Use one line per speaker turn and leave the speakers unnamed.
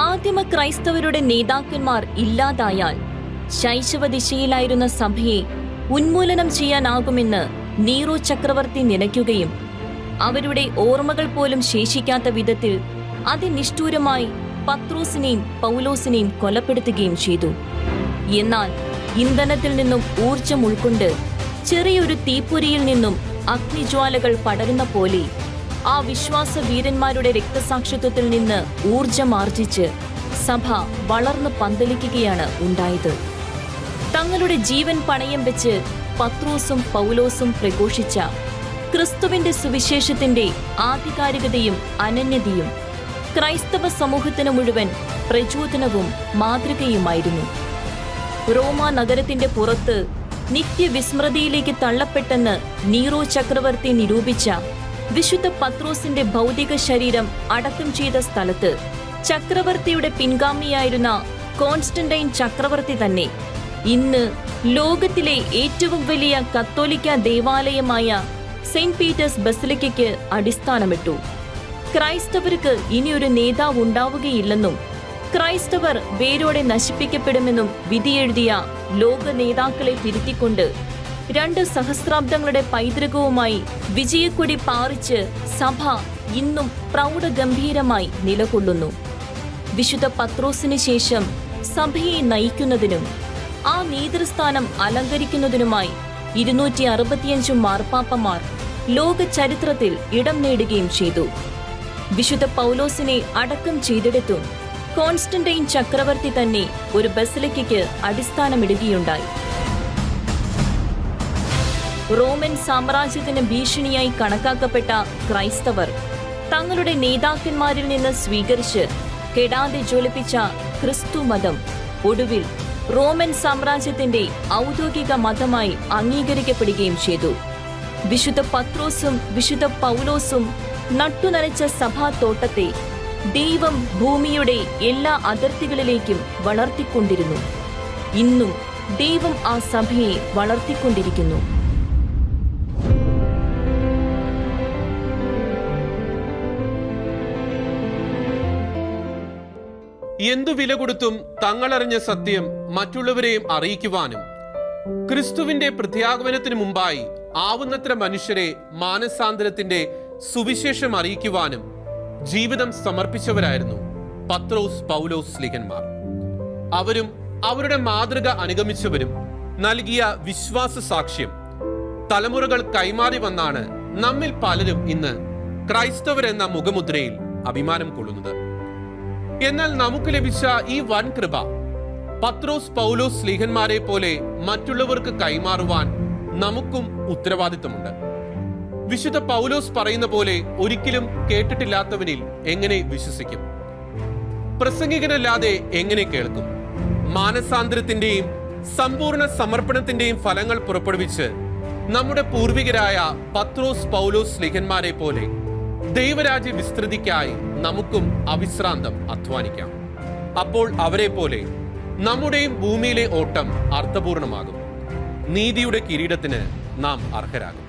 ആദിമ ക്രൈസ്തവരുടെ നേതാക്കന്മാർ ഇല്ലാതായാൽ ശൈശവ ദിശയിലായിരുന്ന സഭയെ ഉന്മൂലനം ചെയ്യാനാകുമെന്ന് നീറോ ചക്രവർത്തി നനയ്ക്കുകയും അവരുടെ ഓർമ്മകൾ പോലും ശേഷിക്കാത്ത വിധത്തിൽ അതിനിഷ്ഠൂരമായി പത്രോസിനെയും പൗലോസിനെയും കൊലപ്പെടുത്തുകയും ചെയ്തു. എന്നാൽ ഇന്ധനത്തിൽ നിന്നും ഊർജം ഉൾക്കൊണ്ട് ചെറിയൊരു തീപ്പൊരിയിൽ നിന്നും അഗ്നിജ്വാലകൾ പടരുന്ന പോലെ ആ വിശ്വാസ വീരന്മാരുടെ രക്തസാക്ഷിത്വത്തിൽ നിന്ന് ഊർജമാർജിച്ച് സഭ വളർന്ന് പന്തലിക്കുകയാണ് ഉണ്ടായത്. തങ്ങളുടെ ജീവൻ പണയം വെച്ച് പത്രോസും പൗലോസും പ്രഘോഷിച്ച ക്രിസ്തുവിന്റെ സുവിശേഷത്തിന്റെ ആധികാരികതയും അനന്യതയും ക്രൈസ്തവ സമൂഹത്തിന് മുഴുവൻ പ്രചോദനവും മാതൃകയുമായിരുന്നു. റോമ നഗരത്തിന്റെ പുറത്ത് നിത്യവിസ്മൃതിയിലേക്ക് തള്ളപ്പെട്ടെന്ന് നീറോ ചക്രവർത്തി നിരൂപിച്ച വിശുദ്ധ പത്രോസിന്റെ ഭൗതിക ശരീരം അടക്കം ചെയ്ത സ്ഥലത്ത് ചക്രവർത്തിയുടെ പിൻഗാമിയായിരുന്ന കോൺസ്റ്റന്റൈൻ ചക്രവർത്തി തന്നെ ഇന്ന് ലോകത്തിലെ ഏറ്റവും വലിയ കത്തോലിക്ക ദേവാലയമായ സെയിന്റ് പീറ്റേഴ്സ് ബസിലിക്കയ്ക്ക് അടിസ്ഥാനമിട്ടു. ക്രൈസ്തവർക്ക് ഇനിയൊരു നേതാവ് ഉണ്ടാവുകയില്ലെന്നും ക്രൈസ്തവർ വേരോടെ നശിപ്പിക്കപ്പെടുമെന്നും വിധിയെഴുതിയ ലോക നേതാക്കളെ തിരുത്തിക്കൊണ്ട് രണ്ട് സഹസ്രാബ്ദങ്ങളുടെ പൈതൃകവുമായി വിജയക്കൊടി പാറിച്ച് സഭ ഇന്നും പ്രൗഢഗംഭീരമായി നിലകൊള്ളുന്നു. വിശുദ്ധ പത്രോസിന് ശേഷം സഭയെ നയിക്കുന്നതിനും ആ നേതൃസ്ഥാനം അലങ്കരിക്കുന്നതിനുമായി ഇരുന്നൂറ്റി അറുപത്തിയഞ്ച് മാർപ്പാപ്പമാർ ലോക ചരിത്രത്തിൽ ഇടം നേടുകയും ചെയ്തു. വിശുദ്ധ പൗലോസിനെ അടക്കം ചെയ്തെടുത്തും കോൺസ്റ്റന്റൈൻ ചക്രവർത്തി തന്നെ ഒരു ബസലിക്കയ്ക്ക് അടിസ്ഥാനമിടുകയുണ്ടായി. റോമൻ സാമ്രാജ്യത്തിന് ഭീഷണിയായി കണക്കാക്കപ്പെട്ട ക്രൈസ്തവർ തങ്ങളുടെ നേതാക്കന്മാരിൽ നിന്ന് സ്വീകരിച്ച് കെടാതെ ജ്വലിപ്പിച്ച ക്രിസ്തു മതം ഒടുവിൽ റോമൻ സാമ്രാജ്യത്തിന്റെ ഔദ്യോഗിക മതമായി അംഗീകരിക്കപ്പെടുകയും ചെയ്തു. വിശുദ്ധ പത്രോസും വിശുദ്ധ പൗലോസും നട്ടുനനച്ച സഭാത്തോട്ടത്തെ ദൈവം ഭൂമിയുടെ എല്ലാ അതിർത്തികളിലേക്കും വളർത്തിക്കൊണ്ടിരുന്നു. ഇന്നും ദൈവം ആ സഭയെ വളർത്തിക്കൊണ്ടിരിക്കുന്നു.
എന്തു വില കൊടുത്തും തങ്ങളറിഞ്ഞ സത്യം മറ്റുള്ളവരെയും അറിയിക്കുവാനും. ക്രിസ്തുവിന്റെ പ്രത്യാഗമനത്തിന് മുമ്പായി ആവുന്നത്ര മനുഷ്യരെ മാനസാന്തരത്തിന്റെ സുവിശേഷം അറിയിക്കുവാനും ജീവിതം സമർപ്പിച്ചവരായിരുന്നു പത്രോസ് പൗലോസ് ലിഖന്മാർ. അവരും അവരുടെ മാതൃക അനുഗമിച്ചവരും നൽകിയ വിശ്വാസ സാക്ഷ്യം തലമുറകൾ കൈമാറി വന്നാണ് നമ്മിൽ പലരും ഇന്ന് ക്രൈസ്തവരെന്ന മുഖമുദ്രയിൽ അഭിമാനം കൊള്ളുന്നത്. എന്നാൽ നമുക്ക് ലഭിച്ച ഈ വൻ കൃപ പത്രോസ് പൗലോസ് സ്ലീഹന്മാരെ പോലെ മറ്റുള്ളവർക്ക് കൈമാറുവാൻ നമുക്കും ഉത്തരവാദിത്തമുണ്ട്. വിശുദ്ധ പൗലോസ് പറയുന്ന പോലെ ഒരിക്കലും കേട്ടിട്ടില്ലാത്തവനിൽ എങ്ങനെ വിശ്വസിക്കും? പ്രസംഗികനല്ലാതെ എങ്ങനെ കേൾക്കും? മാനസാന്തരത്തിന്റെയും സമ്പൂർണ സമർപ്പണത്തിന്റെയും ഫലങ്ങൾ പുറപ്പെടുവിച്ച് നമ്മുടെ പൂർവികരായ പത്രോസ് പൗലോസ് ലിഖന്മാരെ പോലെ ദൈവരാജ്യ വിസ്തൃതിക്കായി നമുക്കും അവിശ്രാന്തം അധ്വാനിക്കാം. അപ്പോൾ അവരെ പോലെ നമ്മുടെയും ഭൂമിയിലെ ഓട്ടം അർത്ഥപൂർണമാകും. നീതിയുടെ കിരീടത്തിന് നാം അർഹരാകും.